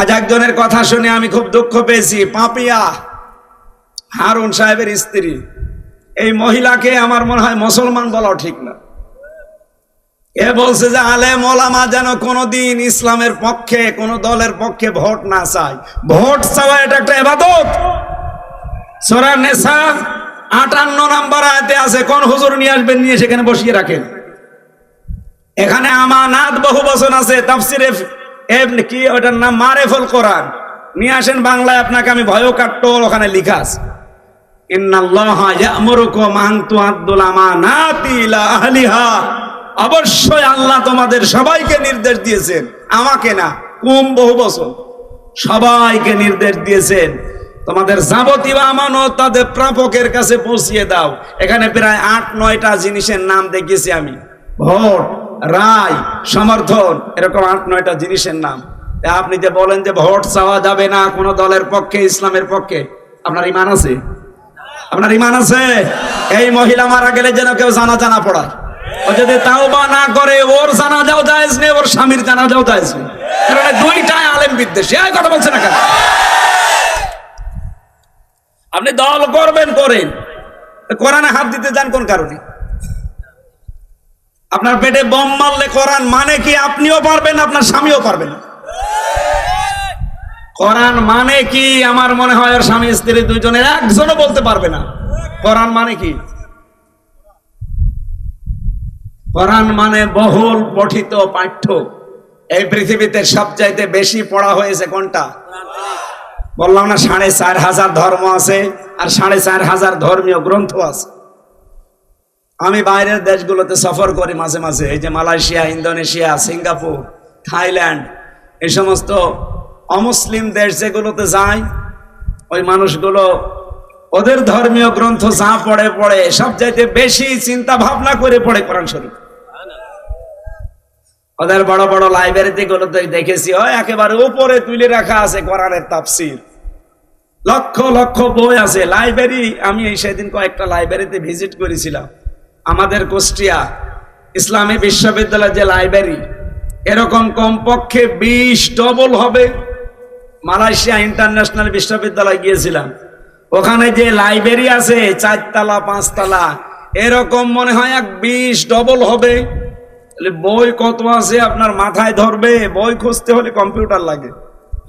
আজ একজনের কথা শুনে আমি খুব দুঃখ পেয়েছি। পাপিয়া, হারুন সাহেবের স্ত্রী। এই মহিলাকে আমার মনে হয় মুসলমান বলাও ঠিক না। এ বলছে যে, আলেম ওলামা যেন কোনোদিন ইসলামের পক্ষে, কোন দলের পক্ষে ভোট না চায়। ভোট চাওয়া এটা একটা এবাদত। সোরা নেশা আটান্ন নাম্বার আয়তে আছে, কোন হুজুর নিয়ে আসবেন, নিয়ে সেখানে বসিয়ে রাখেন। এখানে আমানাত বহু বচন আছে, তাফসিরে এমনি কি ওটার নাম? মারেফুল কোরআন। নিয়ে আসেন বাংলায়, আপনাকে আমি ভয় কাট্টো ওখানে লিখা আছে। অবশ্যই আল্লাহ তোমাদের সবাইকে নির্দেশ দিয়েছেন। আমাকে না, কুম বহু বছর। সবাইকে নির্দেশ দিয়েছেন। তোমাদের যাবতীয় আমানত তাদের প্রাপকের কাছে পৌঁছিয়ে দাও। এখানে প্রায় আট, নয়টা জিনিসের নাম দেখিয়েছি আমি। ভোট। রায়, সমর্থন, এরকম আট, নয়টা জিনিসের নাম। আপনি যে বলেন যে ভোট চাওয়া যাবে না কোন দলের পক্ষে, ইসলামের পক্ষে, আপনার ইমান আছে? আপনার ইমান আছে? এই মহিলা মারা গেলে যেন কেউ জানা জানা পড়ায়। ও যদি তাও বা না করে, ওর জানা যাও জায়েজ নেই, ওর স্বামীর জানা যাও জায়েজ নেই। কারণ দুইটাই আলেম বিদ্বেষী। এই কথা বলছে না কেন? আপনি দল করবেন করেন কোরআনে হাত দিতে যান কোন কারণে? আপনার পেটে বম মারলে কোরআন মানে কি? আপনিও পারবেন, আপনার স্বামীও পারবেন কোরআন মানে কি? আমার মনে হয় ওর স্বামী, স্ত্রী দুইজনের একজনও বলতে পারবে না। কোরআন মানে কি? কোরআন মানে বহুল পঠিত পাঠ্য। এই পৃথিবীতে সবচাইতে বেশি পড়া হয়েছে কোনটা? বললাম না, সাড়ে চার হাজার ধর্ম আছে, আর সাড়ে চার হাজার ধর্মীয় গ্রন্থ আছে। আমি বাইরের দেশগুলোতে সফর করি মাঝে মাঝে। এই যে মালয়েশিয়া, ইন্দোনেশিয়া, সিঙ্গাপুর, থাইল্যান্ড এই সমস্ত অমুসলিম দেশ যেগুলোতে যাই, ওই মানুষগুলো ওদের ধর্মীয় গ্রন্থ যা পড়ে পড়ে, সব চাইতে বেশি চিন্তা ভাবনা করে পড়ে কোরআন শরীফ। ওদের বড় বড় লাইব্রেরিতে গুলোতে দেখেছি হয় একেবারে উপরে তুলে রাখা আছে কোরআনের তাফসির। লক্ষ লক্ষ বই আছে। লাইব্রেরি আমি সেদিন কয়েকটা লাইব্রেরিতে ভিজিট করেছিলাম। আমাদের কুষ্টিয়া ইসলামী বিশ্ববিদ্যালয়ের যে লাইব্রেরি, এরকম কমপক্ষে বিশ ডবল হবে। মালয়েশিয়া ইন্টারন্যাশনাল বিশ্ববিদ্যালয় গিয়েছিলাম। ওখানে যে লাইব্রেরি আছে, চারতলা, পাঁচতলা, এরকম মনে হয় এক বিশ ডবল হবে। বই কত আছে আপনার মাথায় ধরবে? বই খুঁজতে হলে কম্পিউটার লাগে।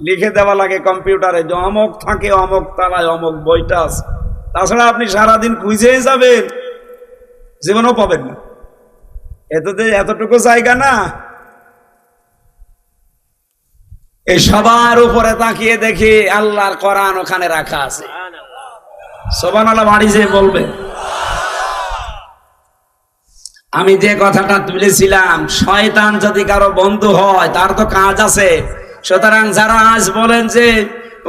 লিখে দেওয়া লাগে কম্পিউটারে, যে অমক থাকে অমক তালায় অমক বইটা আছে। তাছাড়া আপনি সারাদিন খুঁজেই যাবেন। জীবনও পাবেন না। এততে এতটুকু জায়গা না। এই সবার উপরে তাকিয়ে দেখি আল্লাহর কোরআন ওখানে রাখা আছে। সোবান আল্লাহ বাড়ি যে বলবে আমি যে কথাটা তুলেছিলাম, শয়তান যদি কারও বন্ধু হয়, তার তো কাজ আছে। সুতরাং যারা আজ বলেন যে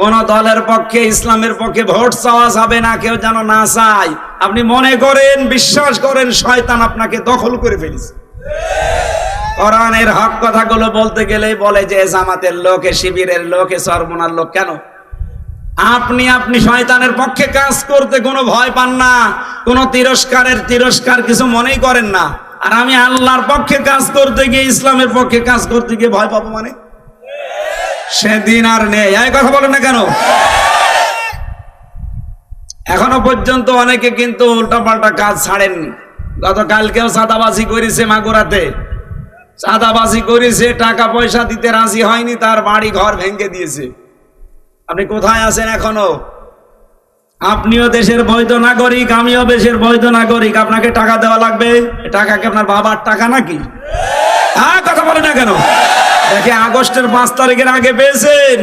কোন দলের পক্ষে, ইসলামের পক্ষে ভোট চাওয়া যাবে না, কেউ যেন না চায় আপনি মনে করেন, বিশ্বাস করেন, শয়তান আপনাকে দখল করে ফেলেছে। কোরআনের হক কথাগুলো বলতে গেলেই বলে যে জামাতের লোক শিবিরের লোক, এ সরমনার লোক, কেন? আপনি আপনি শয়তানের পক্ষে কাজ করতে কোনো ভয় পান না, কোনো তিরস্কারের, তিরস্কার কিছু মনেই করেন না। আর আমি আল্লাহর পক্ষে কাজ করতে গিয়ে, ইসলামের পক্ষে কাজ করতে গিয়ে ভয় পাবো মানে? সেদিন আর নেই। এই কথা বলেন না কেন? এখনও পর্যন্ত অনেকে কিন্তু উল্টাপাল্টা কাজ ছাড়েননি। গতকালকেও সাদাবাজি করেছে মাগুরাতে। চাঁদাবাজি করেছে টাকা পয়সা দিতে রাজি হয়নি, তার বাড়ি ঘর ভেঙে দিয়েছে। আপনি কোথায় আছেন এখনও? আপনিও দেশের বৈধ নাগরিক, আমিও দেশের বৈধ নাগরিক। আপনাকে টাকা দেওয়া লাগবে? টাকা কি আপনার বাবার টাকা নাকি? হ্যাঁ কথা বলে না কেন? দেখে আগস্টের পাঁচ তারিখের আগে পেয়েছেন।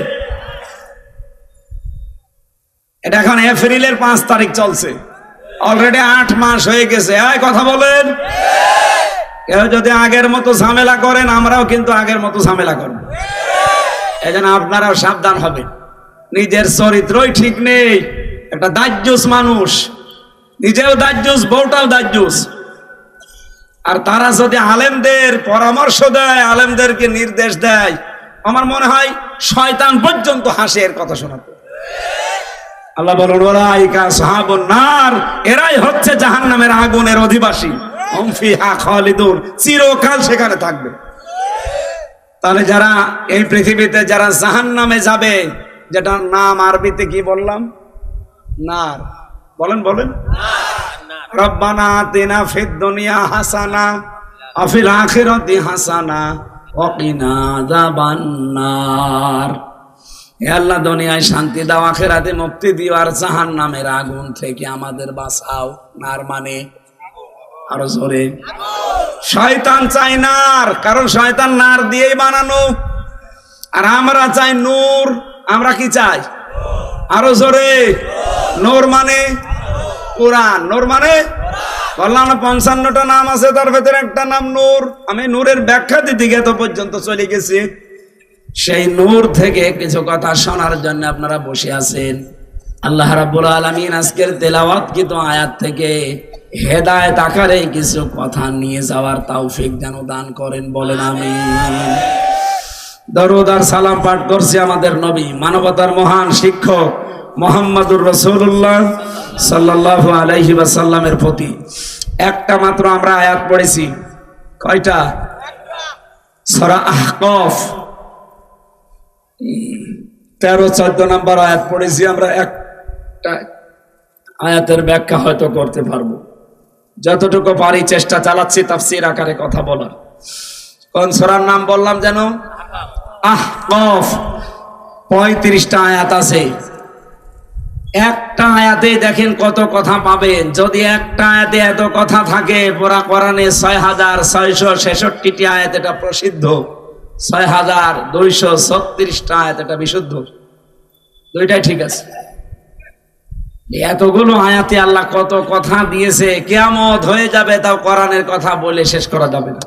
এটা এখন এপ্রিলের পাঁচ তারিখ চলছে। অলরেডি আট মাস হয়ে গেছে। এই কথা বলেন। কেউ যদি আগের মতো ঝামেলা করেন, আমরাও কিন্তু আগের মতো ঝামেলা করব। এই জন্য আপনারাও সাবধান হবেন। নিজের চরিত্রই ঠিক নেই। একটা দাজ্জুস মানুষ। নিজেও দাজ্জুস, বউটাও দাজ্জুস। আর তারা যদি আলেমদের পরামর্শ দেয়, আলেমদেরকে নির্দেশ দেয়, আমার মনে হয় শয়তান পর্যন্ত হাসে এর কথা শোনাতে আল্লাহ বলুন ওরাইকা সাহাবুন নার, এরাই হচ্ছে জাহান্নামের আগুনের অধিবাসী। অমফিহা খালিদুন, চিরকাল সেখানে থাকবে। তাহলে যারা এই পৃথিবীতে যারা জাহান নামে যাবে, যেটার নাম আরবিতে কি বললাম? নার। বলেন বলেন। রব্বানা আতিনা ফিদ দুনিয়া হাসানা আফিল আখিরাতি হাসানা ওয়াকিনা আযাবান্নার আল্লাহ দুনিয়ায় শান্তি দাও, আখিরাতে মুক্তি দিও, আর জাহান্নামের আগুন থেকে আমাদের বাঁচাও। নার মানে? আরও জোরে। শয়তান চাই নার, কারণ শয়তান নার দিয়েই বানানো। আর আমরা চাই নূর, আমরা কি চাই? আরও জোরে। নূর মানে? কোরআন। নূর মানে? বললাম না, পঞ্চান্নটা নাম আছে, তার ভেতরে একটা নাম নূর। আমি নূরের ব্যাখ্যা দিতে গিয়ে তো পর্যন্ত চলে গেছি। সেই নূর থেকে কিছু কথা শোনার জন্য আপনারা বসে আছেন। আল্লাহ রাব্বুল আলামিন আজকের তেলাওয়াত কিন্তু আয়াত থেকে হেদায়েত আকারে কিছু কথা নিয়ে যাওয়ার তৌফিক যেন দান করেন, বলেন আমি দরুদ আর সালাম পাঠ করছি আমাদের নবী, মানবতার মহান শিক্ষক মোহাম্মদুর রসুল্লাহ সাল্লাল্লাহু আলাইহি ওয়াসাল্লামের প্রতি। একটা মাত্র আমরা আয়াত পড়েছি। কয়টা? সরা আহকফ। তেরো চোদ্দ নম্বর আয়াত পড়েছি, আমরা একটা আয়াতের ব্যাখ্যা হয়তো করতে পারব। যতটুকু পারি চেষ্টা চালাচ্ছি, তাফসির আকারে কথা বলার। কোন সরার নাম বললাম যেন? আহ কফ পঁয়ত্রিশটা আয়াত আছে। একটা আয়াতে দেখেন কত কথা পাবেন। যদি একটা আয়াতে এত কথা থাকে, পুরা কোরআনে ছয় হাজার ছয়শো ছেষট্টিটি আয়াত এটা প্রসিদ্ধ। ছয় হাজার দুইশো ছত্রিশটা আয়াত, এটা বিশুদ্ধ। দুইটাই ঠিক আছে। এতগুলো আয়াতে আল্লাহ কত কথা দিয়েছে, কেয়ামত হয়ে যাবে, তাও কোরআনের কথা বলে শেষ করা যাবে না।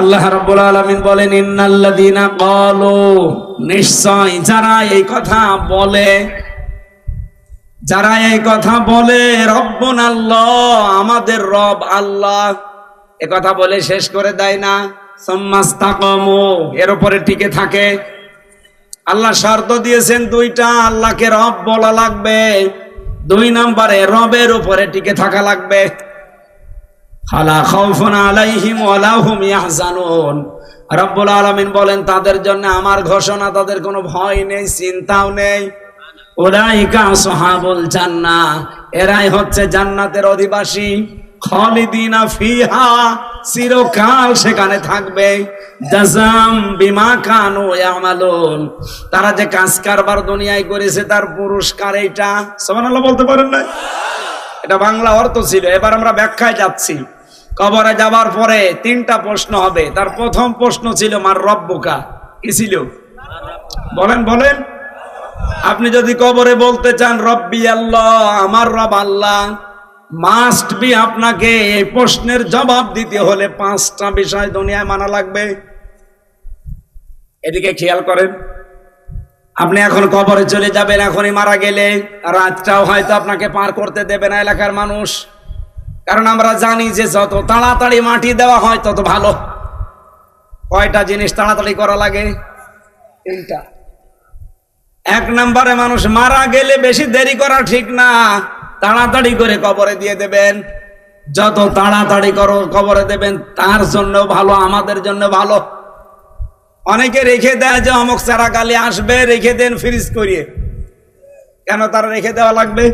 আল্লাহ রাব্বুল আলামিন বলেন, ইন্নাল্লাযীনা ক্বালু নিশ্চয় যারা এই কথা বলে, যারা এই কথা বলে রব্বুন আল্লাহ আমাদের রব আল্লাহ, এ কথা বলে শেষ করে দেয় না। এর উপরে টিকে থাকে। আল্লাহ শর্ত দিয়েছেন দুইটা, আল্লাহকে রব বলা লাগবে। দুই নম্বরে রবের উপরে টিকে থাকা লাগবে। রব্বুল আলামিন বলেন, তাদের জন্য আমার ঘোষণা, তাদের কোনো ভয় নেই, চিন্তাও নেই। ওরাইকা সাহাবুল জান্নাহ, এরাই হচ্ছে জান্নাতের অধিবাসী। খালিদিনা ফিহা চিরকাল সেখানে থাকবে। জাজাম বিমা কানু ইয়ামালুন। তারা যে কাজ কারবার দুনিয়ায় করেছে, তার পুরস্কার এইটা। সুবহানাল্লাহ বলতে পারেন না এটা বাংলা অর্থ ছিল। এবার আমরা ব্যাখ্যায় যাচ্ছি। কবরে যাবার পরে তিনটা প্রশ্ন হবে। তার প্রথম প্রশ্ন ছিল, মার রব্বুকা? কি ছিল? বলেন বলেন। আপনি যদি কবরে বলতে চান, রব্বি আল্লাহ, আমার রব আল্লাহ। মাস্ট বি আপনাকে এই প্রশ্নের জবাব দিতে হলে পাঁচটা বিষয় দুনিয়ায় মানা লাগবে। এদিকে খেয়াল করেন। আপনি এখন কবরে চলে যাবেন, এখনই মারা গেলে রাতটাও হয়তো আপনাকে পার করতে দেবে না এলাকার মানুষ। কারণ আমরা জানি যে যত তাড়াতাড়ি মাটি দেওয়া হয়, তত ভালো। কয়টা জিনিস তাড়াতাড়ি করা লাগে? তিনটা। এক নম্বরে মানুষ মারা গেলে বেশি দেরি করা ঠিক না। তাড়াতাড়ি করে কবরে দিয়ে দেবেন। যত তাড়াতাড়ি করো, কবরে দেবেন, তার জন্য ভালো, আমাদের জন্য ভালো। অনেকে রেখে দেয় যে অমুক সারা কালে আসবে, রেখে দেন, ফ্রিজ করিয়ে। কেন তারা রেখে দেওয়া লাগবে?